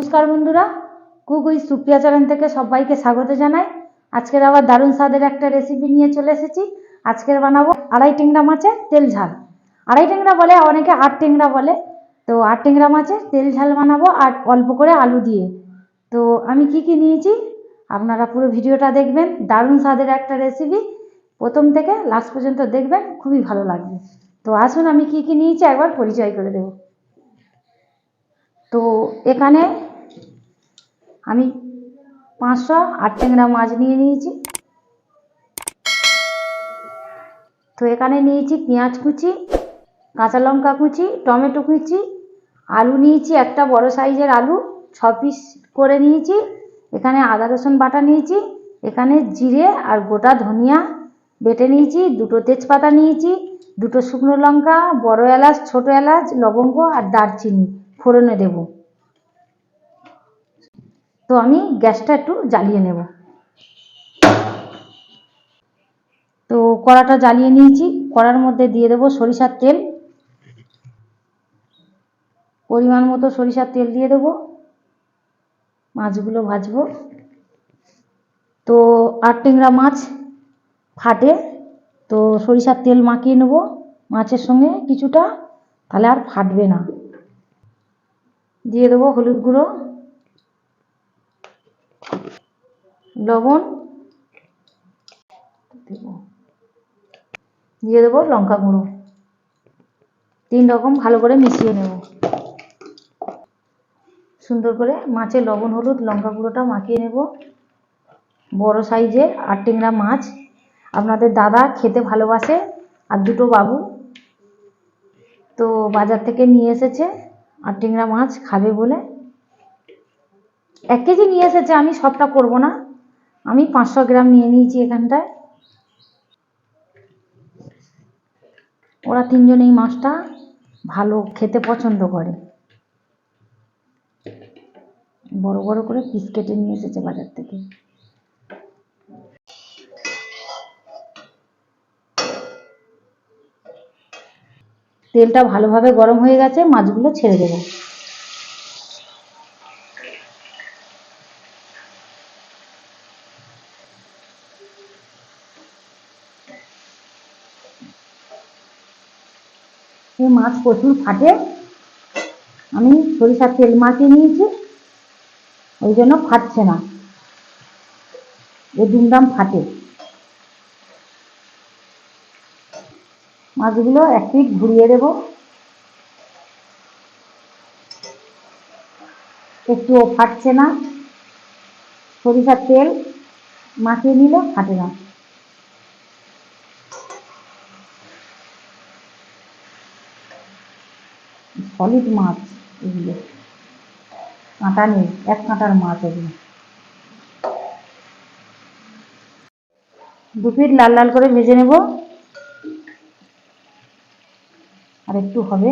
নমস্কার বন্ধুরা। Cook with Supriya channel থেকে সবাইকে স্বাগত জানাই। আজকের আবার দারুণ স্বাদের একটা রেসিপি নিয়ে চলে এসেছি। আজকের বানাবো আড়াই টেংরা মাছের তেল ঝাল। আড়াই টেংরা বলে, অনেকে আট টেংরা বলে। তো আট টেংরা মাছের তেল ঝাল বানাবো আর অল্প করে আলু দিয়ে। তো আমি কি কি নিয়েছি, আপনারা পুরো ভিডিওটা দেখবেন। দারুণ স্বাদের একটা রেসিপি প্রথম থেকে লাস্ট পর্যন্ত দেখবেন, খুবই ভালো লাগবে। তো আসুন আমি কি কি নিয়েছি একবার পরিচয় করে দেবো। তো এখানে আমি পাঁচশো আট ট্যাংরা মাছ নিয়ে নিয়েছি। তো এখানে নিয়েছি পেঁয়াজ কুচি, কাঁচা লঙ্কা কুচি, টমেটো কুচি, আলু নিয়েছি, একটা বড় সাইজের আলু, ছ পিস করে নিয়েছি। এখানে আদা, রসুন বাটা নিয়েছি, এখানে জিরে আর গোটা ধনিয়া বেটে নিয়েছি, দুটো তেজপাতা নিয়েছি, দুটো শুকনো লঙ্কা, বড় এলাচ, ছোট এলাচ, লবঙ্গ আর দারচিনি ফোড়নে দেব। তো আমি গ্যাসটা একটু জ্বালিয়ে নেব। তো কড়াটা জ্বালিয়ে নিয়েছি। কড়ার মধ্যে দিয়ে দেবো সরিষার তেল। পরিমাণ মতো সরিষার তেল দিয়ে দেবো। মাছগুলো ভাজবো। তো আট টেংরা মাছ ফাটে। তো সরিষার তেল মাখিয়ে নেব মাছের সঙ্গে কিছুটা। তাহলে আর ফাটবে না। দিয়ে দেবো হলুদ গুঁড়ো। লবণ দিয়ে দেবো লঙ্কা গুঁড়ো। তিন রকম ভালো করে মিশিয়ে নেব। সুন্দর করে মাছে লবণ, হলুদ, লঙ্কা গুঁড়োটা মাখিয়ে নেব। বড় সাইজের আট টেংরা মাছ। আপনাদের দাদা খেতে ভালোবাসে আর দুটো বাবু। তো বাজার থেকে নিয়ে এসেছে। আর টেংরা মাছ খাবে বলে। এক কেজি নিয়ে এসেছে, আমি সবটা করব না। আমি পাঁচশো গ্রাম নিয়ে নিয়েছি এখানটায়। ওরা তিনজন এই মাছটা ভালো খেতে পছন্দ করে। বড় বড় করে পিস কেটে নিয়ে এসেছে বাজার থেকে। তেলটা ভালোভাবে গরম হয়ে গেছে, মাছগুলো ছেড়ে দেবো। এই মাছ প্রচুর ফাটে আমি সরিষার তেল মাখিয়ে নিয়েছি, ওই জন্য ফাটছে না। এই দুমদাম ফাটে। মাছগুলো এক পিঠ ঘুরিয়ে দেব। একটুও ফাটছে না। সরিষার তেল মাখিয়ে নিলে ফাটে না। সলিড মাছ এগুলো। কাঁটা নেই, এক কাঁটার মাছ এগুলো। দু পিঠ লাল লাল করে ভেজে নেব। আর একটু হবে।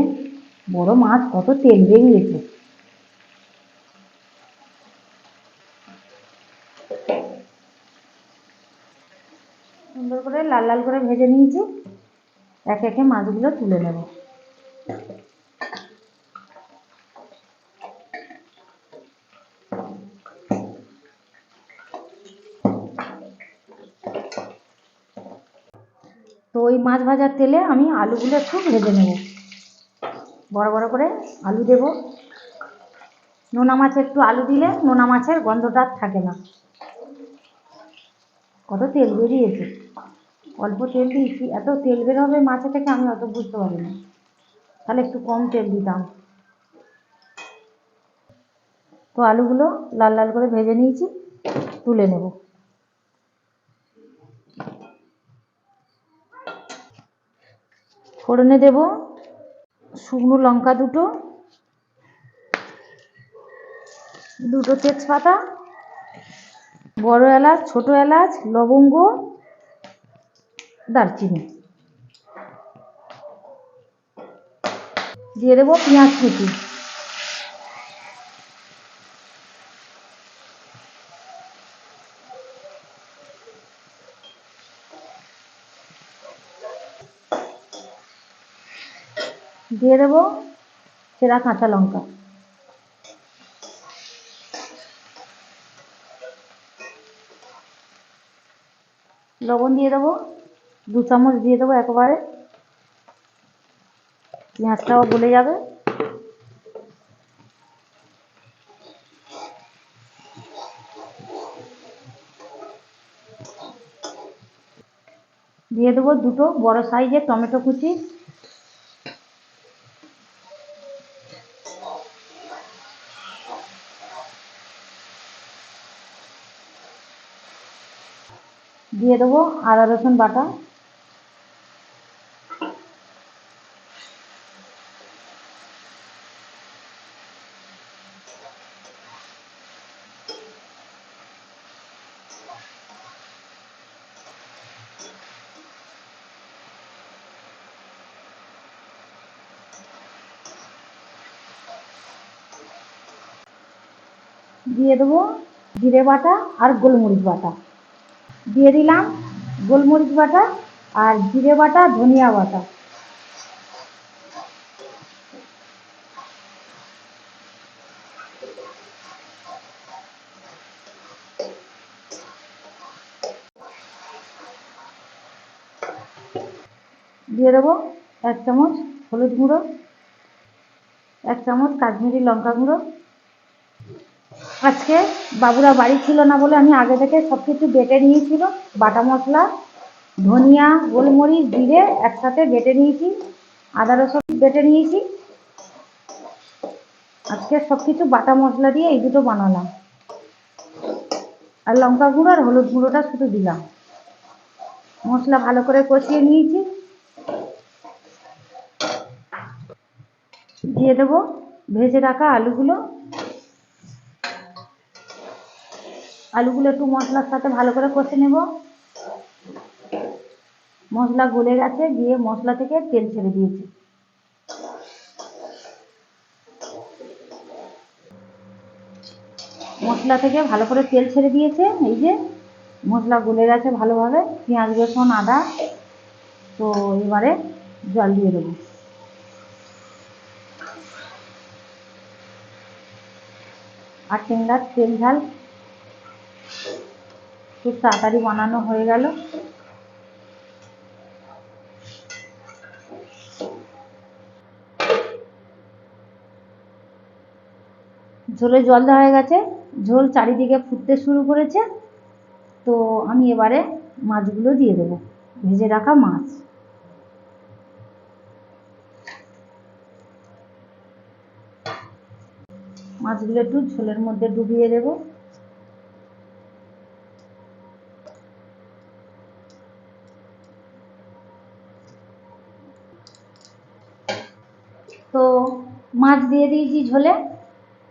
বড় মাছ কত তেল বেরিয়েছে সুন্দর করে লাল লাল করে ভেজে নিয়েছি। একে একে মাছগুলো তুলে নেব। তো ওই মাছ ভাজার তেলে আমি আলুগুলো একটু ভেজে নেব। বড় বড় করে আলু দেব। নোনা মাছে একটু আলু দিলে নোনা মাছের গন্ধটা থাকে না। কত তেল বেরিয়েছে। অল্প তেল দিয়েছি। এত তেল বের হবে মাছে থেকে আমি অত বুঝতে পারি না। তাহলে একটু কম তেল দিতাম। তো আলুগুলো লাল লাল করে ভেজে নিয়েছি, তুলে নেব। ফোড়নে দেব, শুকনো লঙ্কা দুটো দুটো তেজপাতা, বড় এলাচ, ছোট এলাচ, লবঙ্গ, দারচিনি। দিয়ে দেবো পেঁয়াজ কুচি। দিয়ে দেব সেরা কাঁচা লঙ্কা। লবণ দিয়ে দেবো, দু চামচ দিয়ে দেবো একবারে। পেঁয়াজটাও গলে যাবে। দিয়ে দেবো দুটো বড় সাইজের টমেটো কুচি। দিয়ে দেবো আদা রসুন বাটা। দিয়ে দেবো জিরে বাটা আর গোলমরিচ বাটা। দিয়ে দিলাম গোলমরিচ বাটা আর জিরে বাটা, ধনিয়া বাটা। দিয়ে দেবো এক চামচ হলুদ গুঁড়ো, এক চামচ কাশ্মীরি লঙ্কা গুঁড়ো। আজকে বাবুরা বাড়ি ছিল না বলে আমি আগে থেকে সব কিছু বেটে নিয়েছিল। বাটা মশলা, ধনিয়া, গোলমরিচ, জিরে একসাথে বেটে নিয়েছি। আদা রসুন বেটে নিয়েছি। আজকে সব কিছু বাটা মশলা দিয়ে এই দুটো বানালাম। আর লঙ্কা গুঁড়ো আর হলুদ গুঁড়োটা শুধু দিলাম। মশলা ভালো করে কষিয়ে নিয়েছি। দিয়ে দেবো। ভেজে রাখা আলুগুলো। আলুগুলো একটু মশলার সাথে ভালো করে কষে নেব। মশলা গলে গেছে, দিয়ে মশলা থেকে তেল ছেড়ে দিয়েছি। মশলা থেকে ভালো করে তেল ছেড়ে দিয়েছে, এই যে মশলা গলে গেছে ভালোভাবে। পেঁয়াজ, রসুন, আদা, তো এবারে জল দিয়ে দেবো। আর টেঙ্গার তেল ঝাল খুব তাড়াতাড়ি বানানো হয়ে গেল। ঝোলে জল দেওয়া হয়ে গেছে। ঝোল চারিদিকে ফুটতে শুরু করেছে। তো আমি এবারে মাছগুলো দিয়ে দেবো। ভেজে রাখা মাছ। মাছগুলো একটু ঝোলের মধ্যে ডুবিয়ে দেবো। তো মাছ দিয়ে দিয়েছি ঝোলে।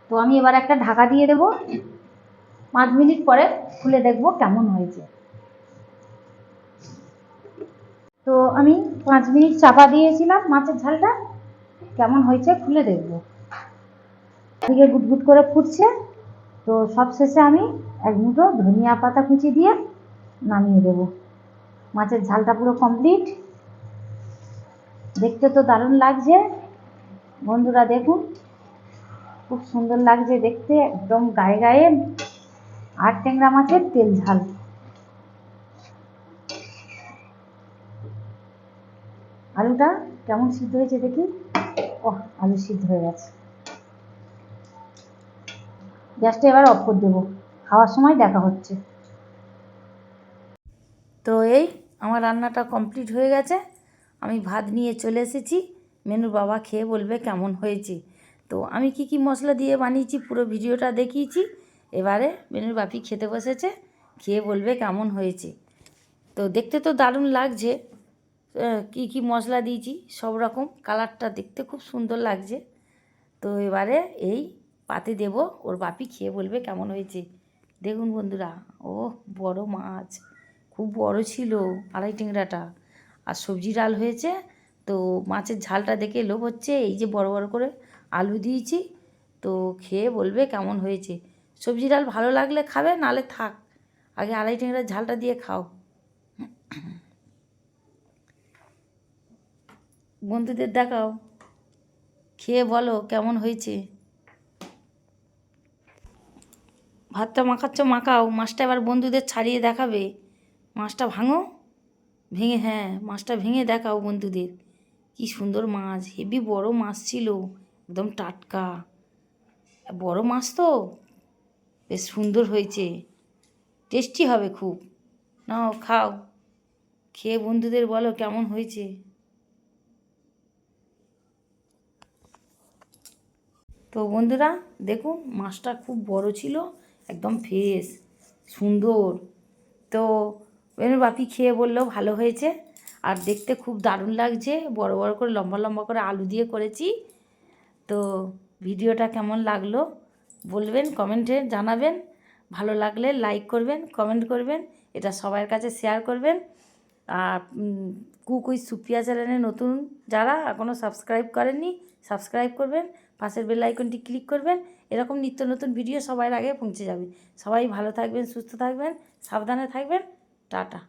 তো আমি এবার একটা ঢাকা দিয়ে দেব। পাঁচ মিনিট পরে খুলে দেখব কেমন হয়েছে। তো আমি পাঁচ মিনিট চাপা দিয়েছিলাম মাছের ঝালটা। কেমন হয়েছে খুলে দেখব। এদিকে গুটগুট করে ফুটছে। তো সব শেষে আমি এক মুঠো ধনিয়া পাতা কুচি দিয়ে নামিয়ে দেব। মাছের ঝালটা পুরো কমপ্লিট দেখতে তো দারুণ লাগছে। বন্ধুরা দেখুন, খুব সুন্দর লাগছে দেখতে, একদম গায়ে গায়ে আর ট্যাংরা মাছের তেল ঝাল। আলুটা কেমন সিদ্ধ হয়েছে দেখি? ও আলু সিদ্ধ হয়ে গেছে। গ্যাসটা এবার অফ করে দেবো। খাওয়ার সময় দেখা হচ্ছে। তো এই, আমার রান্নাটা কমপ্লিট হয়ে গেছে। আমি ভাত নিয়ে চলে এসেছি। মেনুর বাবা খেয়ে বলবে কেমন হয়েছে। তো আমি কি কি মশলা দিয়ে বানিয়েছি পুরো ভিডিওটা দেখিয়েছি। এবারে মেনুর বাপি খেতে বসেছে, খেয়ে বলবে কেমন হয়েছে। তো দেখতে তো দারুণ লাগছে কি কি মশলা দিয়েছি, সব রকম কালারটা দেখতে খুব সুন্দর লাগছে। তো এবারে এই পাতে দেব, ওর বাপি খেয়ে বলবে কেমন হয়েছে। দেখুন বন্ধুরা, ও বড় মাছ, খুব বড় ছিল আড়াই টেংরাটা আর সবজি ডাল হয়েছে তো মাছের ঝালটা দেখে লোভ হচ্ছে, এই যে বড় বড় করে আলু দিয়েছি, তো খেয়ে বলবে কেমন হয়েছে। সবজি ডাল ভালো লাগলে খাবে, নালে থাক, আগে আড়াই টেংরার ঝালটা দিয়ে খাও। বন্ধুদের দেখাও, খেয়ে বলো কেমন হয়েছে। ভাতটা মাখাচ্ছ, মাখাও, মাছটা এবার বন্ধুদের ছাড়িয়ে দেখাবে। মাছটা ভাঙো, ভেঙে হ্যাঁ মাছটা ভেঙে দেখাও বন্ধুদের। কি সুন্দর মাছ হেভি বড় মাছ ছিল, একদম টাটকা। বড় মাছ তো? বেশ সুন্দর হয়েছে। টেস্টি হবে খুব। নাও, খাও। খেয়ে বন্ধুদের বলো কেমন হয়েছে। তো বন্ধুরা, দেখুন, মাছটা খুব বড় ছিল, একদম ফ্রেশ সুন্দর। তো বাপি খেয়ে বলল, ভালো হয়েছে? আর দেখতে খুব দারুণ লাগছে। বড় বড় করে, লম্বা লম্বা করে আলু দিয়ে করেছি। তো ভিডিওটা কেমন লাগল বলবেন, কমেন্টে জানাবেন। ভালো লাগলে লাইক করবেন, কমেন্ট করবেন। এটা সবার কাছে শেয়ার করবেন। আর কুক উইথ সুপ্রিয়া চ্যানেলে নতুন যারা এখনও সাবস্ক্রাইব করেননি, সাবস্ক্রাইব করবেন। পাশের বেল আইকনটি ক্লিক করবেন। এরকম নিত্য নতুন ভিডিও সবার আগে পৌঁছে যাবে। সবাই ভালো থাকবেন, সুস্থ থাকবেন, সাবধানে থাকবেন। টাটা।